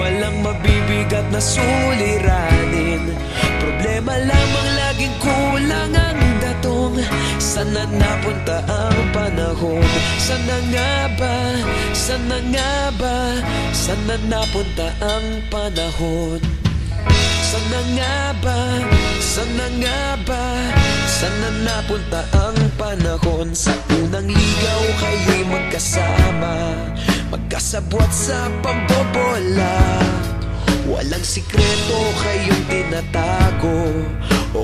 Walang mabibigat na suliranin. Problema lamang laging kulang ang datong. Sana napunta ang panahon? Sana nga ba, sana nga ba? Sana napunta ang panahon? Sana nga ba, sana nga ba? Sana napunta ang panahon? Sa unang ligaw kayo'y magkasama Magkasabwat sa pambobola Walang sikreto kayong tinatago.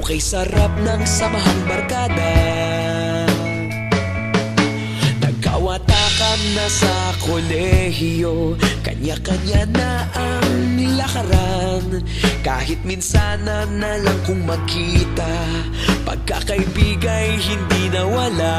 Okay sarap ng samahang barkada. Nagkawatakan na sa kolehiyo Kanya-kanya na ang lakaran Kahit minsan na lang kung magkita Pagkakaibigay hindi nawala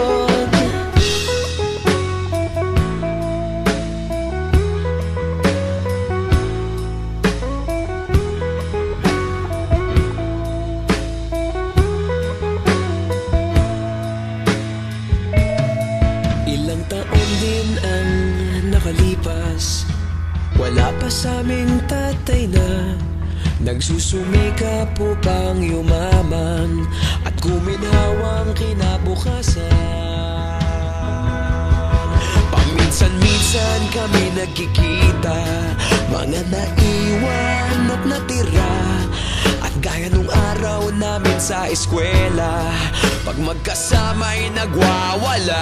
Ilang taon din ang nakalipas. Wala pa sa aming tatay na Nagsusumikap upang yumaman At guminhawang kinabukasan. Paminsan-minsan kami nagkikita Mga naiwan at natira. At gaya nung araw namin sa eskwela Pag magkasama'y nagwawala